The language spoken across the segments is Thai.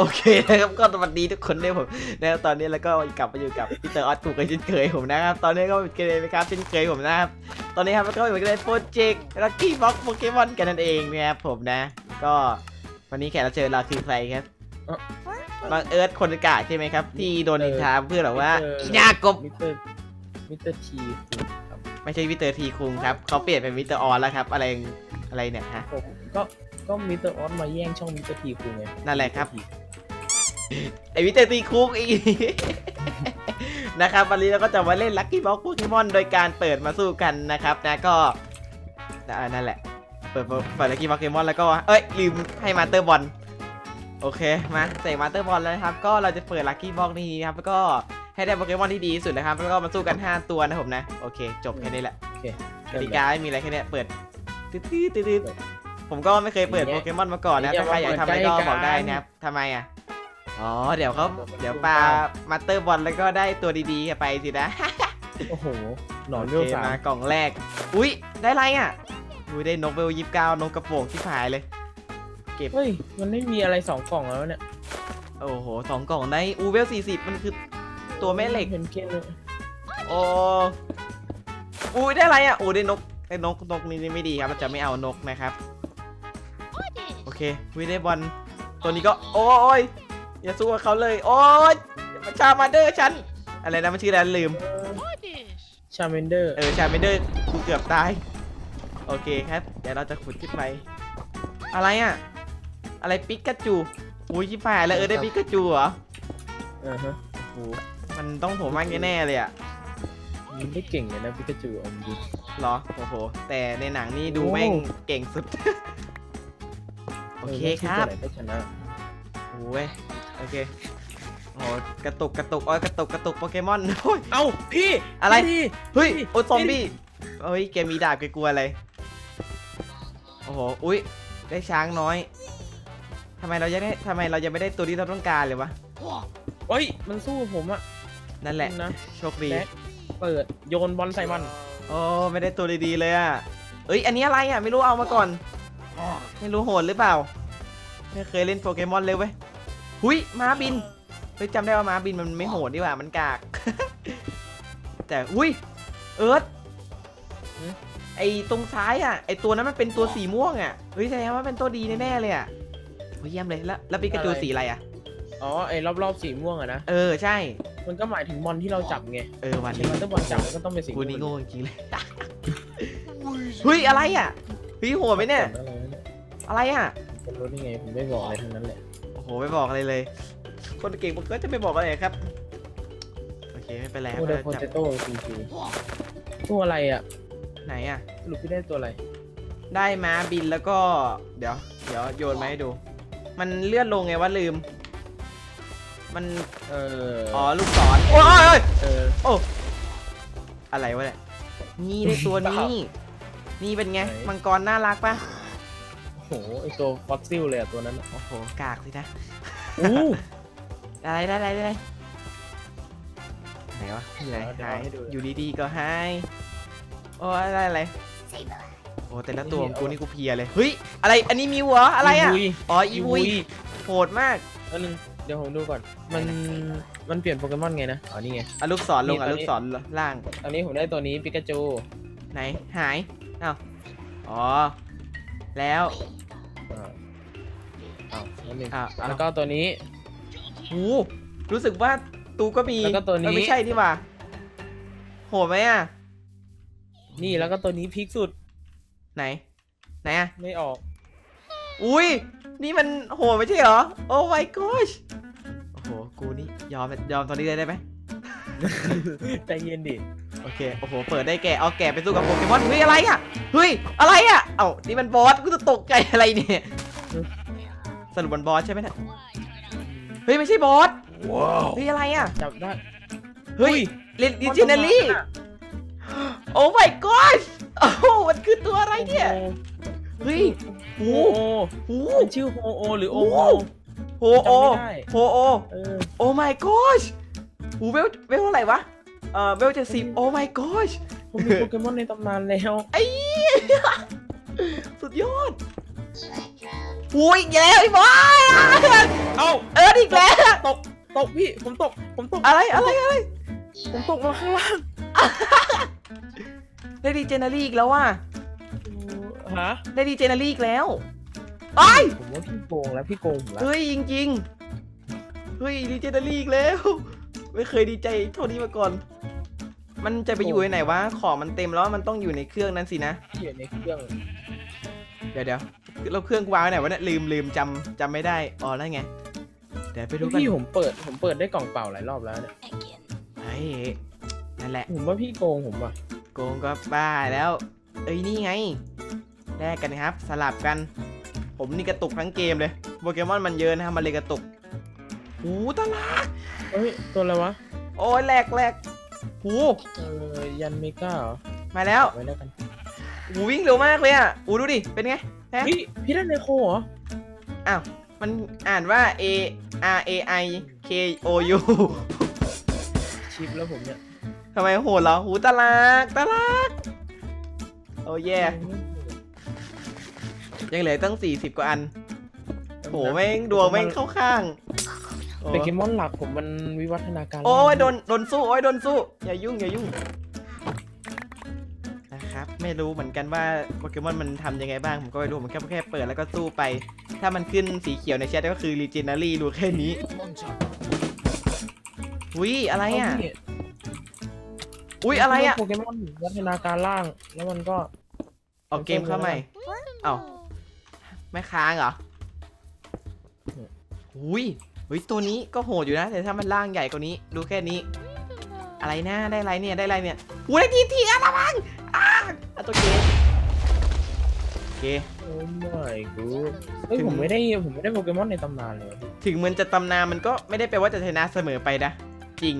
โอเคนะครับก็สวัสดีทุกคนด้วยผมนะครับตอนนี้แล้วก็กลับมาอยู่กับพี่เตอร์ออสถูกกันเช่นเคยผมนะครับ ตอนนี้ก็เป็นเกมนะครับเช่นเคยผมนะครับ ตอนนี้ครับก็เป็นเกมโปรเจกต์ลัคกี้บ็อกโปเกมอนกันนั่นเองนะครับผมนะ ก็วันนี้แขกรับเชิญเราคือใครครับเอ้าบางเอิร์ธคนกาใช่ไหมครับ ที่โดนนินทาเพื่อแบบว่ามิสเตอร์อีนากบมิสเตอร์มิสเตอร์ทีครับไม่ใช่วิเตอร์ทีคุงครับเขาเปลี่ยนเป็นวิเตอร์ออนแล้วครับ อะไรอะไรเนี่ยฮะผมก็ก็มิสเตอร์ออสมาแย่งช่องมิสเตอร์ทีคุณไงนั่นแหละครับ ไอวิเตอร์ตีคุกอีกนะครับวันนี้เราก็จะมาเล่นลัคกี้บ็อกโปเกมอนโดยการเปิดมาสู้กันนะครับนะก็อ่านั่นแหละ เปิดเปิดลัคกี้บ็อกโปเกมอนแล้วก็เอ้ยลืมให้มาเตอร์บอลโอเคมาใส่มาเตอร์บอลแล้วนะครับก็เราจะเปิดลัคกี้บ็อกนี้นะครับแล้วก็ให้ได้โปเกมอนที่ดีที่สุดนะครับแล้วก็มาสู้กัน 5 ตัวนะผมนะโอเค จบแค่นี้แหละโอเคกติกาไม่มีอะไรแค่เนี้ยเปิดตืดตืดตืดตืดผมก็ไม่เคยเปิดโปเกมอนมาก่อนนะถ้าใครอยากทำอะไรก็บอกได้นะครับทำไมอะ อ๋อ เดี๋ยวเขาเดี๋ยวปลามาสเตอร์บอลแล้วก็ได้ตัวดีๆไปสินะ โอ้โห หนอนโอเวลเคสามมากล่องแรก อุ้ยได้ไรอะอุ้ยได้นกเวลยี่สิบเก้านกกระโปรงที่ผายเลย เฮ้ย มันไม่มีอะไรสองกล่องแล้วเนี่ยโอ้โหสองกล่องได้อูเวลสี่สิบมันคือตัวแม่เหล็ก เห็นเกนเลยโอ้อุ้ยได้ไรอะโอ้ได้นกได้นกนกนี่ไม่ดีครับเราจะไม่เอานกนะครับ โอเควิได้บอลตัวนี้ก็ โอ้ย อย่าสู้กับเขาเลย โอ้ยมาชามาเดอร์ฉัน อะไรนะมันชื่ออะไรลืม ชาเมนเดอร์ เออชาเมนเดอร์กูเกือบตาย โอเคครับ เดี๋ยวเราจะขุดขึ้นไป อะไรอะ อะไรปิกาจูอุ้ยชิบหายแล้วเออได้ปิกาจูเหรออ่าฮะโอ้โหมันต้องผมมากแน่ๆเลยอะมันได้เก่งเลยนะพิกาจูเอาจริงเหรอ โอ้โห แต่ในหนังนี่ดูแม่งเก่งสุด โอเคครับตัวไหนได้ชนะโอ้ย โอเคโอ้กระตุกกระตุกโอ้ยกระตุกกระตุกโปเกมอนโอ้ย เอ้าพี่อะไร พี่เฮ้ยพี่โอ้ยซอมบี้เฮ้ยแกมีดาบแกกลัวอะไรโอ้โหอุ้ยได้ช้างน้อยทำไมเราจะได้ทำไมเรายังไม่ได้ตัวที่เราต้องการเลยวะเฮ้ยมันสู้ผมอะนั่นแหละนะโชคดีแบ็คเปิดโยนบอลใส่มันโอ้ไม่ได้ตัวดีๆเลยอะเอ้ยอันนี้อะไรอะไม่รู้เอามาก่อน ไม่รู้โหดหรือเปล่า ไม่เคยเล่นโปเกมอนเลยเว้ย หุยม้าบินเฮ้ยจำได้ว่าม้าบินมันไม่โหดดีกว่ามันกาก แต่หุยเอิร์ธไอตรงซ้ายอะไอตัวนั้นมันเป็นตัวสีม่วงอะเฮ้ยแสดงว่าเป็นตัวดีแน่ๆเลยอะเฮ้ยเยี่ยมเลยแล้วแล้วปิกาจูสีอะไรอะอ๋อไอ้รอบๆสีม่วงอะนะเออใช่ มันก็หมายถึงบอลที่เราจับไงเออวันใช่นี้มันต้องบอลจับมันก็ต้องเป็นสีกูนี่โง่จริงๆเลยเฮ้ยอะไรอะเฮ้ยโหดไหมเนี่ยอะไรนะเนี่ยอะไรอะผมรู้ได้ไงผมไม่บอกอะไรทั้งนั้นแหละโอ้โหไม่บอกอะไรเลย คนเก่งมันก็จะไม่บอกอะไรครับ โอเคไม่เป็นไรครัโอ้บเดเราโพจับเตโต้ซีซีตัวอะไรอะไหนอะ สรุปพี่ได้ตัวอะไร ได้ม้าบินแล้วก็ เดี๋ยว เดี๋ยวโยนมาให้ดู มันเลื่อนลงไงว่าลืม มัน เอออ๋อลูกศรโอ้ยเออโอ้อะไรวะเนี่ยนี่ได้ตัวนี้ นี่เป็นไง มังกรน่ารักปะ โอ้โหไอตัวฟอสซิลเลยอะตัวนั้นอะโอ้โห กากสินะ อู้อะไรได้อะไรได้อะไรไหนวะอยู่ไหนเดี๋ยวหายให้ดูอยู่ดีๆก็หายโอ้อะไรอะไรโอ้แต่ละตัวของกูนี่กูเพลียเลยเฮ้ยอะไรอันนี้มีหัวอะไรอะวุยอ๋ออีวุยโหดมากอันนึงเดี๋ยวผมดูก่อน มันมันเปลี่ยนโปเกมอนไงนะอ๋อนี่ไงอะลูกศรลงอะนี่ลูกศรล่าง ตอนนี้ผมได้ตัวนี้ปิกาจูไหนหายอ้าวอ๋อ แล้วอ่าอ้าวนั่นหนึ่งอะแล้วก็ตัวนี้ หูรู้สึกว่าตูก็มีแล้วก็ตัวนี้ เอ้ยไม่ใช่ที่ว่า โหดไหมอะ นี่แล้วก็ตัวนี้พีคสุดไหน ไหนอะ ไม่ออก อุ้ย นี่มันโหดไม่ใช่เหรอ โอ้ my gosh โอ้โห กูนี่ยอมยอมตอนนี้เลยได้ไหมใจเย็นดิ โอเค โอ้โห เปิดได้แกะเอาแกะไปสู้กับโปเกมอน เฮ้ย อะไรอะ เฮ้ย อะไรอะ เอ้า นี่มันบอส กูจะตกใจอะไรเนี่ย สรุปมันบอสใช่ไหมเนี่ย เฮ้ย ไม่ใช่บอส ว้าวเฮ้ย อะไรอะ จับได้ เฮ้ยอุ้ยเลนดิจินารี่ โอ้ my gosh โอ้โหมันคือตัวอะไรเนี่ย เฮ้ยโฮโอ้โอโหมันชื่อโฮโอหรือโอโฮโฮโอจำไม่ได้โฮโอเออโอ้ my gosh หูเวลเวลเท่าไหร่วะ เอ่อเวลเจ็ดสิบโอ้ my gosh ผมมีโปเกมอนในตำนานแล้ว ไอ้สุดยอดอุ้ยอีกแล้วไอ้บอสเอ้าเออดิตกตกพี่ผมตกผมตกอะไรอะไรอะไรผมตกมาข้างล่างได้ดีเจนารี่อีกแล้วว่ะฮะได้ดีเจนารี่อีกแล้วไอ้ยผมว่าพี่โกงแล้วพี่โกงผมแล้วเฮ้ยจริงๆเฮ้ยดีเจนารี่อีกแล้ว ไม่เคยดีใจเท่านี้มาก่อน มันจะไปอยู่ไหนวะ ของมันเต็มแล้วมันต้องอยู่ในเครื่องนั้นสินะพี่อยู่ในเครื่อง เดี๋ยวเดี๋ยวเราเครื่องกูวางไว้ไหนวะเนี่ยลืมลืมจำจำไม่ได้ อ๋อนั่นไง เดี๋ยวไปดูกันพี่ผมเปิด ผมเปิดได้กล่องเปล่าหลายรอบแล้วเนี่ยเฮ้ยนั่นแหละ ผมว่าพี่โกงผมว่ะ โกงก็บ้าแล้ว เอ้ยนี่ไง แลกกันครับ สลับกัน ผมนี่กระตุกทั้งเกมเลย โปเกมอนมันเยอะนะครับมันเลยกระตุกหูตลาด เฮ้ย ตัวอะไรวะโอ้ยแหลกแหลกหูเออยันเมกาเหรอมาแล้วไว้แล้วกันหูวิ่งเร็วมากเลยอะอูดูดิ เป็นไงแฮะพี่พี่ได้ไนโคเหรอ อ้าว มันอ่านว่า A R A I K O U ชิปแล้วผมเนี่ยทำไมโหดเหรอหูตลาดตลาดโอ้แย่ยังเหลือตั้ง 40 กว่าอันโหแม่งดวงแม่งเข้าข้าง โอ้โปเกมอนหลักผมมันวิวัฒนาการโอ้ยโดนโดนสู้โอ้ยโดนสู้อย่ายุ่งอย่ายุ่งนะครับไม่รู้เหมือนกันว่าโปเกมอนมันทำยังไงบ้างผมก็ไม่รู้ผมแค่แค่เปิดแล้วก็สู้ไป ถ้ามันขึ้นสีเขียวในแชทก็คือ Legendary รู้แค่นี้อุ้ยอะไรอะเาพี่อุ้ยอะไรอะโปเกมอนวิวัฒนาการล่าง แล้วมันก็ออกเกมเข้าใหม่เอ้าไม่ค้างเหรออุ้ย อุ้ยตัวนี้ก็โหดอยู่นะแต่ถ้ามันร่างใหญ่กว่านี้ ดูแค่นี้ อะไรนะได้อะไรเนี่ยได้อะไรเนี่ยอุ้ยได้ทีทีอะระวังอ้าอะตัวเกมโอเค โอ้ my god เฮ้ยถึง ผมไม่ได้ผมไม่ได้โปเกมอนในตำนานเลยพี่ถึงมันจะตำนานมันก็ไม่ได้แปลว่าจะชนะเสมอไปนะจริง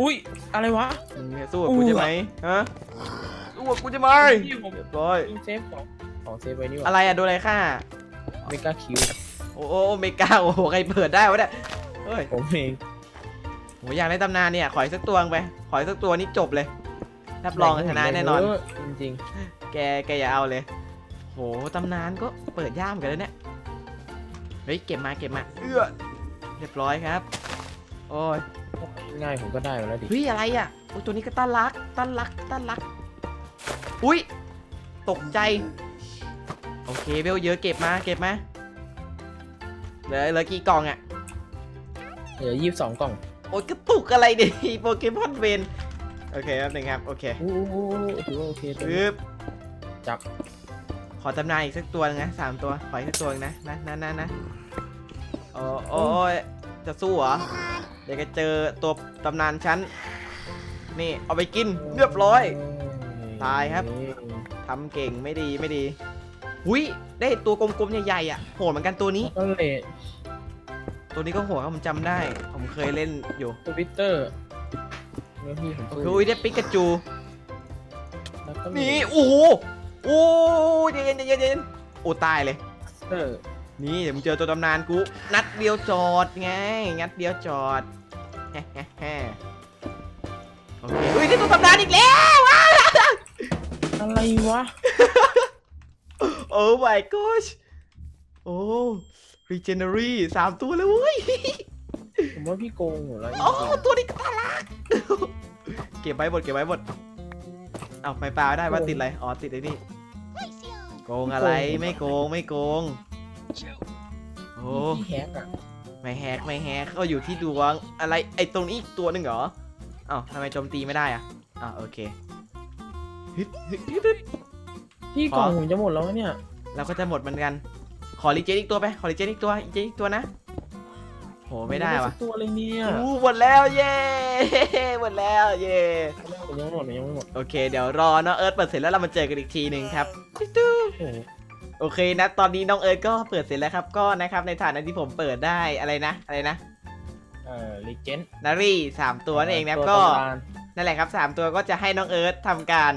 อุ้ยอะไรวะ มึงเนี่ยสู้กับกูใช่ไหมฮะสู้กับกูใช่ไหมพี่ผมเรียบร้อยยิงเซฟของของเซฟไว้นี่หอะว่าไรอะโดนอะไรฆ่าเมกาคิว โอ้โอ้โอ้ไม่กล้าโอ้โหใครเปิดได้วะเนี่ยเฮ้ยผมเองโหอยากได้ตำนานเนี่ยขออีกสักตัวไปขออีกสักตัวนี้จบเลยรับรองชนะแน่นอนเยะจริงแกแกอย่าเอาเลย โหตำนานก็เปิดย่ามกันแล้วเนี่ยเฮ้ยเก็บมาเก็บมาเอื้อเรียบร้อยครับ โอ้ยๆง่ายผมก็ได้มาแล้วดิเฮ้ยอะไรอะโอ้ยตัวนี้ก็ต้านรักต้านรักต้านรัก อุ้ยตกใจ โอเคเบลเยอะเก็บมาเก็บมา เหลือเหลือกี่กล่องอะ เหลือยี่สิบสองกล่องโอ้ยกระตุกอะไรเนี่ยโปเกมอนเวนโอเคแป๊บหนึงครับ โอเคโอ้โหถือว่าโอเคตัวนี้ ปึ๊บจับ ขอตำนานอีกสักตัวหนึงนะสามตัว ขออีกสักตัวหนึงนะนะนะนะนะโอ้โอ้ยจะสู้เหรอ เดี๋ยวก็เจอตัวตำนานฉันนี่เอาไปกินเรียบร้อย ตายครับ ทำเก่งไม่ดีไม่ดี หุยได้ตัวกลมๆใหญ่ๆอะโหดเหมือนกันตัวนี้ก็เลยตัวนี้ก็โหดครับผมจำได้ ผมเคยเล่นอยู่ทวิตเตอร์เมื่อพี่ผมโอเคอุ้ยได้ปิกาจูแล้วก็มีนี่โอ้โหโอ้ยเย็นเย็นเย็นโอ้ตายเลย เตอร์นี่เดี๋ยวมึงเจอตัวตำนานกูนัดเดียวจอดไงงัดเดียวจอดแฮะแฮะแฮะโอเคเฮ้ยนี่ตัวตำนานอีกแล้วว้าวอะไรวะ โอ้ my gosh โอ้ regenerate สามตัวเลยเว้ย ผมว่าพี่โกงหมดแล้วจโอ้ริงตัวนี้ก็น่ารัก เก็บไว้หมด เก็บไว้หมด เอาไฟฟ้าได้ว่าติดอะไร อ๋อ ติดไอ้นี่ โกงอะไร ไม่โกง ไม่โกง โอ้ ๆพี่แฮกอะไม่แฮก ไม่แฮกก็อยู่ที่ดวง อะไร ไอ้ตรงนี้อีกตัวหนึ่งเหรออ้าวทำไมโจมตีไม่ได้อะอ่าโอเคฮึดฮึดฮึดฮึด พี่กล่องผมจะหมดแล้วเนี่ย เราก็จะหมดเหมือนกัน ขอรีเจนอีกตัวไป ขอรีเจนอีกตัวอีกเจนอีกตัวนะ โห ไม่ได้วะสักตัวเลยเนี่ยอู้หมดแล้ว เย้หมดแล้ว เย้ผมยังไม่หมดผมยังไม่หมด โอเค เดี๋ยวรอน้องเอิร์ธเปิดเสร็จแล้วเรามาเจอกันอีกทีหนึ่งครับโอ้โหโอเคนะ ตอนนี้น้องเอิร์ธก็เปิดเสร็จแล้วครับ ก็นะครับ ในฐานะที่ผมเปิดได้อะไรนะ อะไรนะ เอ่อลีเจนนารีสามตัวนั่นเองนะครับก็ นั่นแหละครับ3ตัวก็จะให้น้องเอิร์ธทำการ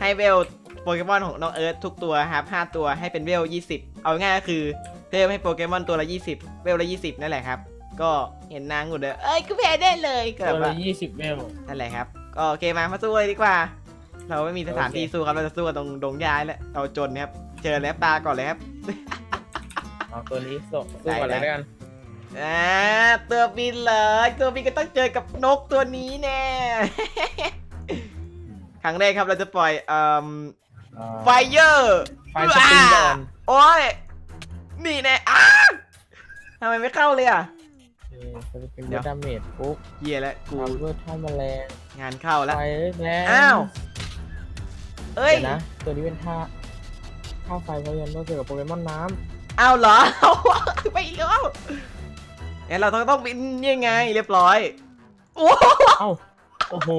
ให้เวล โปเกมอนของน้องเอิร์ธทุกตัวครับ5ตัวให้เป็นเวล20 เอาง่ายก็คือเพิ่มให้โปเกมอนตัวละ 20 เวลละ 20 นั่นแหละครับ ก็เห็นนางหมดเลยเอ้ยกูแพ้ได้เลยก็ตัแบบวว่าละยี่สิบเวล นั่นแหละครับ ก็โอเคมามาสู้เลยดีกว่า เราไม่มีสถานที่สู้ครับเราจะสู้กันตรงดงยายแล้วเราจนครับเจอแล้วปลาก่อนเลยครับ เอาตัวนี้ส่งสู้ก่อนเลยแล้วกัน อ่าตัวบินเหรอตัวบินก็ต้องเจอกับนกตัวนี้แน่ ครั้งแรกครับเราจะปล่อยเอ่ออ่า ไฟเยอร์ไฟสปริงก่อนโอ้ยนี่แน่อ้าทำไมไม่เข้าเลยอะเออสปริงเดี๋ยวดาเมจปุ๊บเหี้ยแล้วกูพาวเวอร์ท่าแมลงงานเข้าแล้วไฟแรงอ้าวเอ้ยเดี๋ยวนะตัวนี้เป็นท่าท่าไฟเพราะยันต้องเจอกับโปเกมอนน้อ้าวเหรอไปอีกแล้วงั้นเราต้องต้องบินยังไงเรียบร้อยโอ้ำเอ้าโอ้โห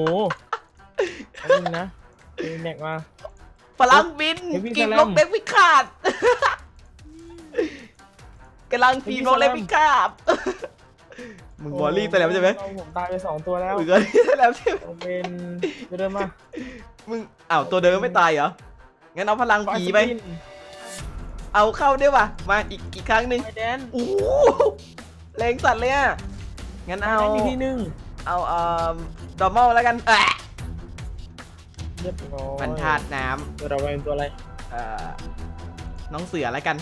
เอาจริงนะมีแม็กมา พลังบิน Heavy กิน Slam ลกเล็กพิฆาตกำลังปีน Heavy ลกเล็ก Slam พิฆาตมึงบอลลี่ไปแล้วใช่ไหมเอาผมตายไปสองตัวแล้วมึงบอลลี่ไปแล้วใช่ไหมเอาเป็นไปเดินมามึงอ้าวตัวเดิมไม่ตายเหรองั้นเอาพลังผีไปฟสปินเอาเข้าด้วยว่ะมาอีกอีกครั้งหนึ่งไฟแดนโอ้โหแรงสัตว์เลยอะงั้นไฟเอาแดนอีกทีหนึงเอาเอ่อดอมอลแล้วกันแอะ เรียบร้อยบรรทัดน้ตัวเราเป็นตัวอะไรำเอ่อน้องเสือแล้วกัน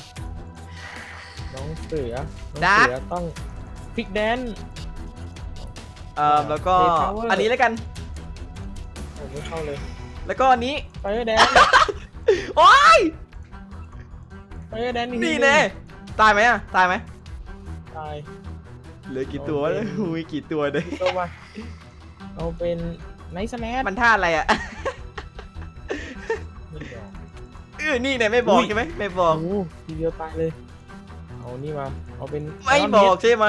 น้องเสือ น้องดาร์กเสือต้องพิกแดน เอ่อแล้วก็ Play Power อันนี้แล้วกัน ผมไม่เข้าเลยแล้วก็อันนี้ ไฟแดนโอ้ยไฟแดนอีกทีนี่หงแน่ตายไหมอะ ตายไหมตาย เหลือกี่ตัวโอเคเลยหุยกี่ตัวเลย ตัวมาเอาเป็นไนท์สแลชมันท่าอะไรอะ เออนี่เนี่ยไม่บอกอุ้ยใช่ไหมไม่บอก โอ้โหทีเดียวตายเลย เอานี่มา เอาเป็นไม่ Iron บอก Head ใช่ไหม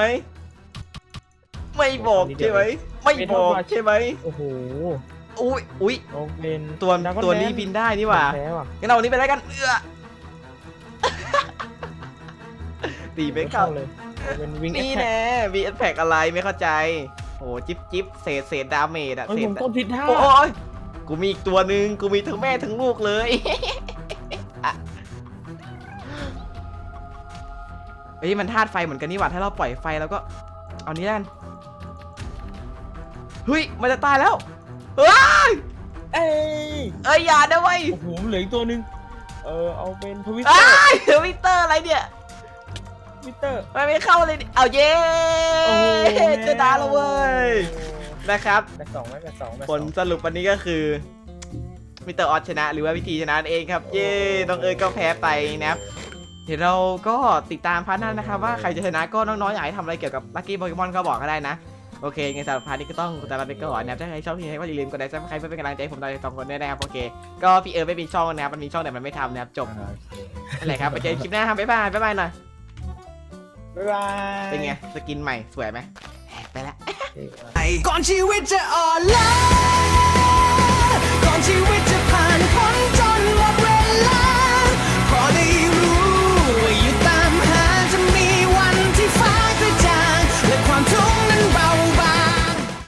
ไม่บอกใช่ไหม ไม่เป็นบอกเท่ากับใช่ไหมโอ้โหอุ้ยอุ้ยเอาเป็นตัว Dragon ตัวนี้ Man บินได้นี่หว่าแพ้ว่ะงั้นเอาอันนี้ไปแล้วกันเอื้อตีไม่เข้าเลยเอาเป็นวิงนี่แอแน่วีเอสแพกอะไรไม่เข้าใจ โอ้จิ๊บจิ๊บเศษเศษดาเมจอะเอ้ยเศผษมกดผิดท่าโอ้ย กูมีอีกตัวหนึ่งกูมีทั้งแม่ทั้งลูกเลยอะเฮ้ยมันธาตุไฟเหมือนกันนี่หว่าถ้าเราปล่อยไฟแล้วก็ เอานี้แล้วกันเฮ้ยมันจะตายแล้วเฮ้ยเอ้ยเอ้ยอย่านะเว้ยโอ้โหเหลืออีกตัวหนึ่งเออเอาเป็นทวิตเตอไอ้ร์ยทวิตเตอร์อะไรเนี่ยทวิตเตอร์ไม่ไม่เข้าเลยดิเอาเย้โอ้โห จะได้แล้วเว้ย นะครับแบตสองไหมแบตสองแบตผสอลง สรุปวันนี้ก็คือมิสเตอร์ออสชนะ หรือว่าวิธีชนะนั่นเองครับ เย้น้องเอ๋ยก็แพ้ไปนะครับ เดี๋ยวเราก็ติดตามพาร์ทหน้านะครับ ว่าใครจะชนะก็น้องๆอยากให้ทำอะไรเกี่ยวกับลัคกี้โปเกมอนก็บอกก็ได้นะ โอเคไงสำหรับพาร์ทนี้ก็ต้องแต่ละไปก่อนนะครับถ้าใครชอบที่ไหนก็อย่าลืมกดไลค์ซับสไครป์เพื่อเป็นกำลังใจให้ผมเราสองคนด้วยนะครับโอเค ก็พี่เอิร์ธไม่มีช่องนะครับมันมีช่องแต่มันไม่ทำนะครับจบอ่าโอเคนั่นแหละครับไปเจอกันคลิปหน้าครับบ๊ายบายบ๊ายบายหน่อยบ๊ายบาย เป็นไงสกินใหม่สวยไหมไปละเอ้ย ก่อนชีวิตจะอ่อนล้าก่อนชีวิต